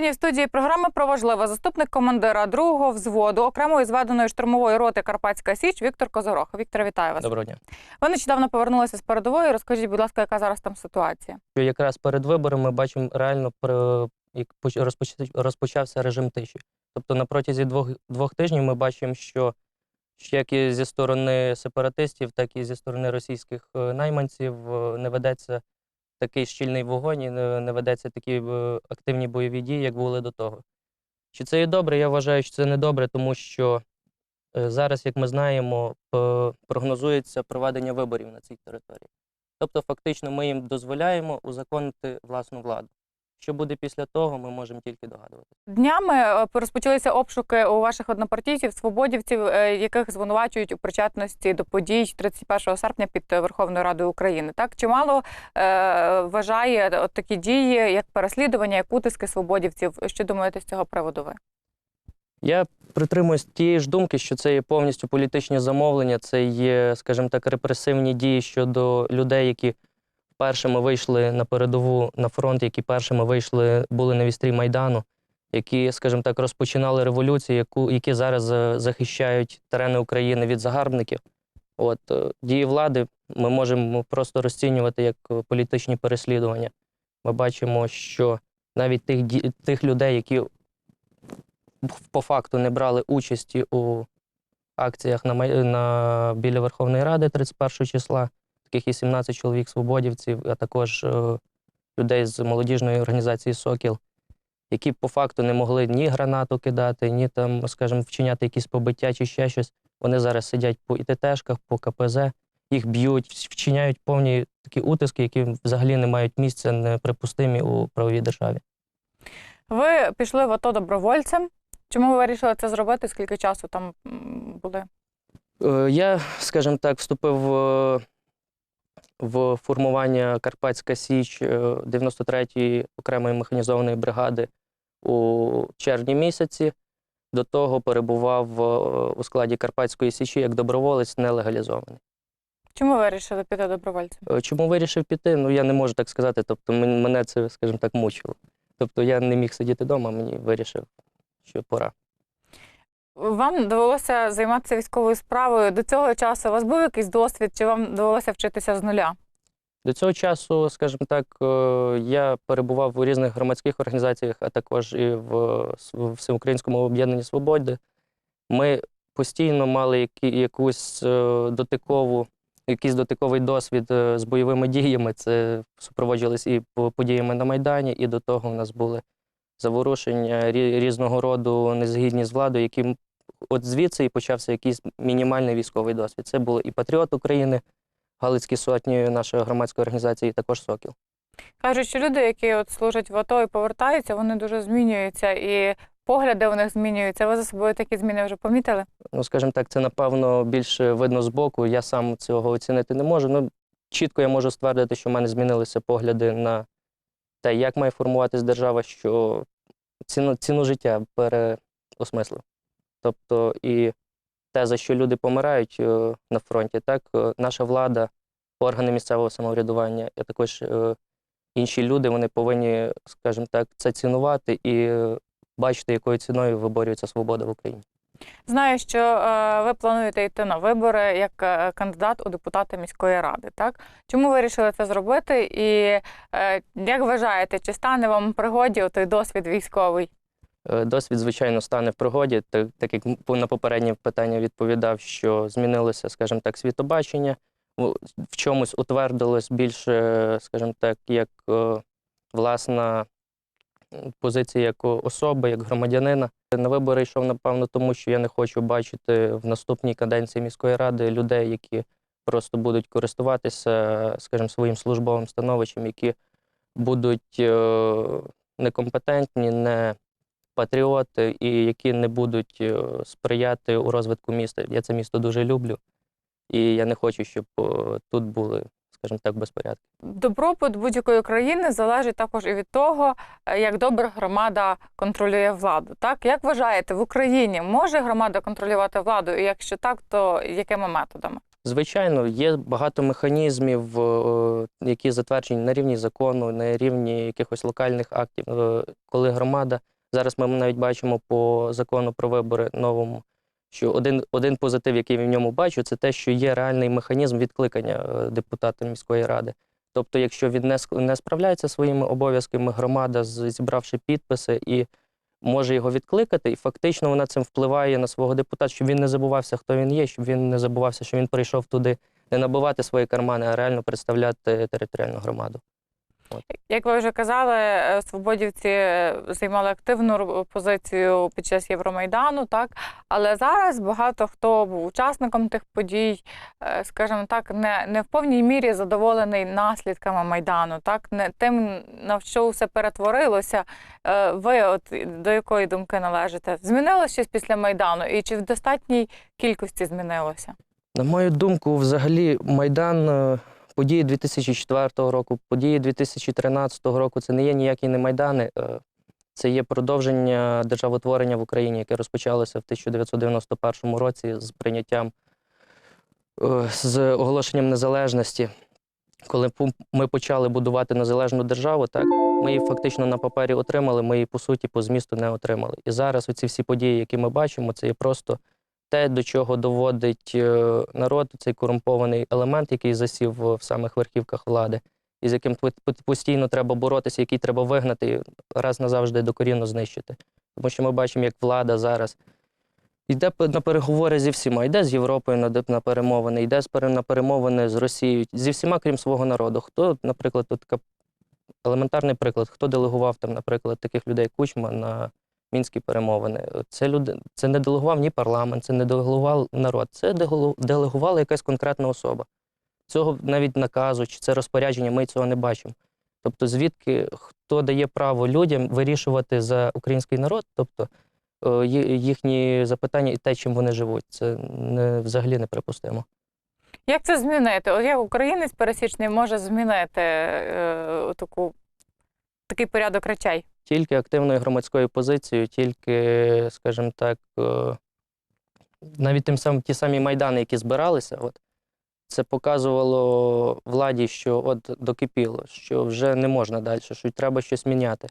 Сьогодні в студії програми про важливе заступник командира другого взводу окремої зведеної штурмової роти Карпатська Січ Віктор Козорох. Віктор, вітаю вас. Доброго дня. Ви нещодавно повернулися з передової. Розкажіть, будь ласка, яка зараз там ситуація? Якраз перед виборами ми бачимо реально про- як поч- розпочався режим тиші. Тобто на протязі двох, двох тижнів ми бачимо, що що як і зі сторони сепаратистів, так і зі сторони російських е, найманців е, не ведеться такий щільний вогонь, і не, ведеться такі е, активні бойові дії, як були до того. Чи це є добре? Я вважаю, що це не добре, тому що е, зараз, як ми знаємо, прогнозується проведення виборів на цій території. Тобто, фактично, ми їм дозволяємо узаконити власну владу. Що буде після того, ми можемо тільки догадуватися. Днями е, розпочалися обшуки у ваших однопартійців, свободівців, е, яких звинувачують у причетності до подій 31 серпня під е, Верховною Радою України. Так чимало е, вважає от такі дії, як переслідування, як утиски свободівців. Що думаєте з цього приводу? Ви Я притримуюсь тієї ж думки, що це є повністю політичні замовлення, це є, скажімо так, репресивні дії щодо людей, які першими вийшли на передову на фронт, які першими вийшли, були на вістрі Майдану, які, скажімо так, розпочинали революцію, яку, які зараз е, захищають терени України від загарбників. От е, дії влади ми можемо просто розцінювати як е, політичні переслідування. Ми бачимо, що навіть тих, тих людей, які по факту не брали участі у акціях на, на біля Верховної Ради 31 числа. Таких і 17 чоловік свободівців, а також е, людей з молодіжної організації Сокіл, які по факту не могли ні гранату кидати, ні там, скажімо, вчиняти якісь побиття чи ще щось. Вони зараз сидять по ІТТшках, по КПЗ, їх б'ють, вчиняють повні такі утиски, які взагалі не мають місця, неприпустимі у правовій державі. Ви пішли в АТО добровольцем. Чому ви вирішили це зробити? Скільки часу там були? Е, Я, скажімо так, вступив е, в формування Карпатська Січ е, 93-ї окремої механізованої бригади у червні місяці. До того перебував е, у складі Карпатської Січі як доброволець нелегалізований. Чому вирішили піти добровольцем? Е, Чому вирішив піти? Ну я не можу так сказати. Тобто мене це, скажімо так, мучило. Тобто я не міг сидіти вдома, мені вирішив, що пора. Вам довелося займатися військовою справою. До цього часу у вас був якийсь досвід, чи вам довелося вчитися з нуля? До цього часу, скажімо так, е, я перебував у різних громадських організаціях, а також і в Всеукраїнському об'єднанні свободи. Ми постійно мали якусь е, дотикову, якийсь дотиковий досвід е, з бойовими діями. Це супроводжувалось і подіями на Майдані, і до того в нас були заворушення різного роду незгідні з владою, які от звідси і почався якийсь мінімальний військовий досвід. Це було і Патріот України. Галицькі сотні нашої громадської організації, і також Сокіл. Кажуть, що люди, які от служать в АТО і повертаються, вони дуже змінюються, і погляди у них змінюються. Ви за собою такі зміни вже помітили? Ну, скажімо так, це напевно більше видно збоку. Я сам цього оцінити не можу. Ну, чітко я можу ствердити, що в мене змінилися погляди на те, як має формуватись держава, що ціну, ціну життя переосмислив. Тобто і те, за що люди помирають е, на фронті, так, е, наша влада, органи місцевого самоврядування, а також е, інші люди, вони повинні, скажімо так, це цінувати і бачити, якою ціною виборюється свобода в Україні. Знаю, що е, ви плануєте йти на вибори як е, кандидат у депутати міської ради. Так чому ви вирішили це зробити? І е, як вважаєте, чи стане вам в пригоді той досвід військовий? Досвід, звичайно, стане в пригоді, так, так як на попереднє питання відповідав, що змінилося, скажімо так, світобачення, в чомусь утвердилось більше, скажімо так, як власна м, позиція як особи, як громадянина. На вибори йшов, напевно, тому що я не хочу бачити в наступній каденції міської ради людей, які просто будуть користуватися, скажімо, своїм службовим становищем, які будуть е, некомпетентні, не патріоти, і які не будуть е, сприяти у розвитку міста. Я це місто дуже люблю, і я не хочу, щоб е, тут були, скажімо так, безпорядки. Добробут будь-якої країни залежить також і від того, е, як добре громада контролює владу. Так як вважаєте, в Україні може громада контролювати владу? І якщо так, то якими методами? Звичайно, є багато механізмів, е, які затверджені на рівні закону, на рівні якихось локальних актів. Е, Коли громада, зараз ми навіть бачимо по закону про вибори новому, що один, один позитив, який я в ньому бачу, це те, що є реальний механізм відкликання е, депутата міської ради. Тобто, якщо він не, не справляється своїми обов'язками, громада, зібравши підписи і може його відкликати, і фактично вона цим впливає на свого депутата, щоб він не забувався, хто він є, щоб він не забувався, що він прийшов туди не набивати свої кармани, а реально представляти територіальну громаду. Як ви вже казали, е, свободівці е, займали активну позицію під час Євромайдану, так але зараз багато хто був учасником тих подій, е, скажімо так, не, не в повній мірі задоволений наслідками майдану, так не тим, на що все перетворилося. Ви от до якої думки належите? Змінилося щось після майдану, і чи в достатній кількості змінилося? На мою думку, взагалі, Майдан, події 2004 року, події 2013 року це не є ніякі не майдани. е, Це є продовження державотворення в Україні, яке розпочалося в 1991 році з прийняттям е, з оголошенням незалежності. Коли ми почали будувати незалежну державу, так ми її фактично на папері отримали, ми її по суті по змісту не отримали. І зараз оці всі події, які ми бачимо, це є просто те, до чого доводить е, народ, цей корумпований елемент, який засів в самих верхівках влади, і з яким постійно треба боротися, який треба вигнати раз назавжди докорінно знищити. Тому що ми бачимо, як влада зараз йде на переговори зі всіма, йде з Європою на, на перемовини, йде на перемовини з Росією, зі всіма, крім свого народу. Хто, наприклад, тут така елементарний приклад, хто делегував там, наприклад, таких людей Кучма на мінські перемовини. Це люди, це не делегував ні парламент, це не делегував народ, це делегувала якась конкретна особа. Цього навіть наказу чи це розпорядження, ми цього не бачимо. Тобто, звідки хто дає право людям вирішувати за український народ, тобто е, їхні запитання і те, чим вони живуть, це не, взагалі неприпустимо. Як це змінити? От як українець пересічний може змінити е, таку, такий порядок речей? Тільки активною громадською позицією, тільки, скажімо так, е, навіть тим самим ті самі майдани, які збиралися, от, це показувало владі, що от докипіло, що вже не можна далі, що треба щось міняти.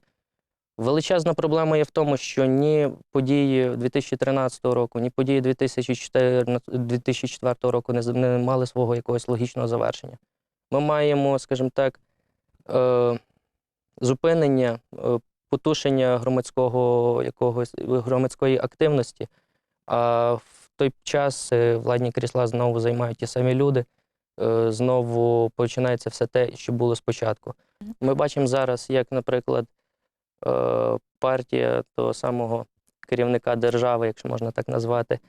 Величезна проблема є в тому, що ні події 2013 року, ні події 2014, 2004 року не, не мали свого якогось логічного завершення. Ми маємо, скажімо так, е, зупинення, е, потушення громадського якогось громадської активності. А в той час е, владні крісла знову займають ті самі люди. е, Знову починається все те, що було спочатку. Ми бачимо зараз, як, наприклад, е, партія того самого керівника держави, якщо можна так назвати,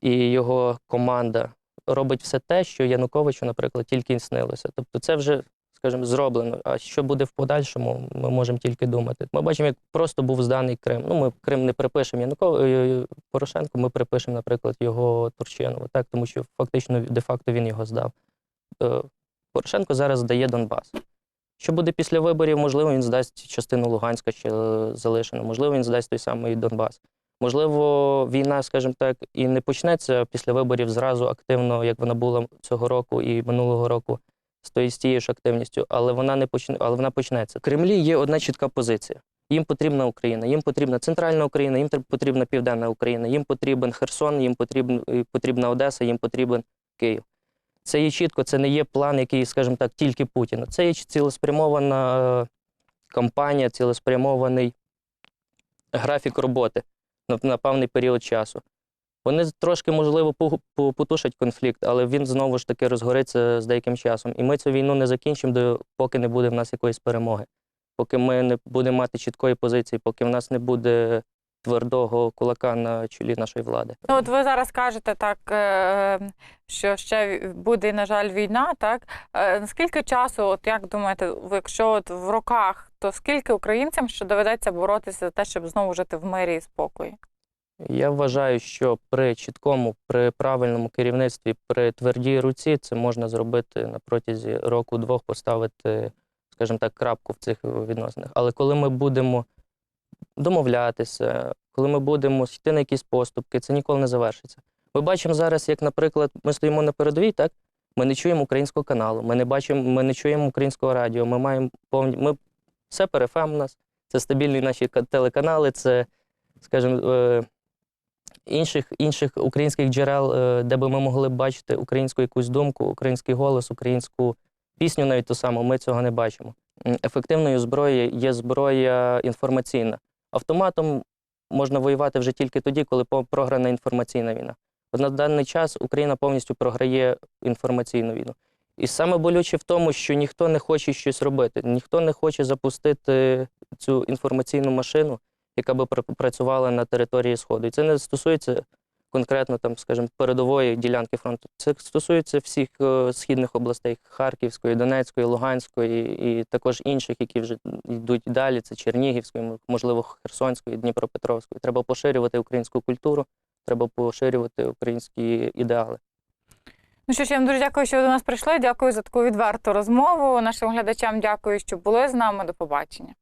і його команда робить все те, що Януковичу, наприклад, тільки й снилося. Тобто це вже, скажімо, зроблено. А що буде в подальшому, ми можемо тільки думати. Ми бачимо, як просто був зданий Крим. Ну, ми Крим не припишемо Януковичу Порошенку, ми припишемо, наприклад, його Турчинову, так, тому що фактично, де-факто він його здав. Е, Порошенко зараз здає Донбас. Що буде після виборів? Можливо, він здасть частину Луганська ще е, залишену, можливо, він здасть той самий Донбас. Можливо, війна, скажімо так, і не почнеться після виборів зразу активно, як вона була цього року і минулого року, з тією ж активністю, але вона не почне, але вона почнеться. В Кремлі є одна чітка позиція. Їм потрібна Україна, їм потрібна центральна Україна, їм потрібна південна Україна, їм потрібен Херсон, їм потрібен, потрібна Одеса, їм потрібен Київ. Це є чітко, це не є план, який, скажімо так, тільки Путіна. Це є цілеспрямована е, кампанія, цілеспрямований графік роботи на, на певний період часу. Вони трошки, можливо, потушать конфлікт, але він знову ж таки розгориться з деяким часом. І ми цю війну не закінчимо, поки не буде в нас якоїсь перемоги, поки ми не будемо мати чіткої позиції, поки в нас не буде твердого кулака на чолі нашої влади. Ну, от ви зараз кажете так, е, що ще буде, на жаль, війна, так? Е, Наскільки часу, от як думаєте, якщо от в роках, то скільки українцям ще доведеться боротися за те, щоб знову жити в мирі і спокої? Я вважаю, що при чіткому, при правильному керівництві, при твердій руці це можна зробити на протязі року-двох, поставити, скажімо так, крапку в цих відносинах. Але коли ми будемо домовлятися, коли ми будемо йти на якісь поступки, це ніколи не завершиться. Ми бачимо зараз, як, наприклад, ми стоїмо на передовій, так? Ми не чуємо українського каналу, ми не бачимо, ми не чуємо українського радіо. Ми маємо повні. Ми все ПРФМ у нас, це стабільні наші телеканали, це, скажімо, е, інших, інших українських джерел, е, де би ми могли бачити українську якусь думку, український голос, українську пісню, навіть ту саму. Ми цього не бачимо. Ефективною зброєю є зброя інформаційна. Автоматом можна воювати вже тільки тоді, коли програна інформаційна війна. От на даний час Україна повністю програє інформаційну війну. І саме болюче в тому, що ніхто не хоче щось робити, ніхто не хоче запустити цю інформаційну машину, яка би пр- працювала на території Сходу. І це не стосується конкретно там, скажімо, передової ділянки фронту. Це стосується всіх е, східних областей Харківської, Донецької, Луганської і також інших, які вже йдуть далі. Це Чернігівської, можливо, Херсонської, Дніпропетровської. Треба поширювати українську культуру, треба поширювати українські ідеали. Ну що ж, я вам дуже дякую, що ви до нас прийшли. Дякую за таку відверту розмову. Нашим глядачам дякую, що були з нами. До побачення.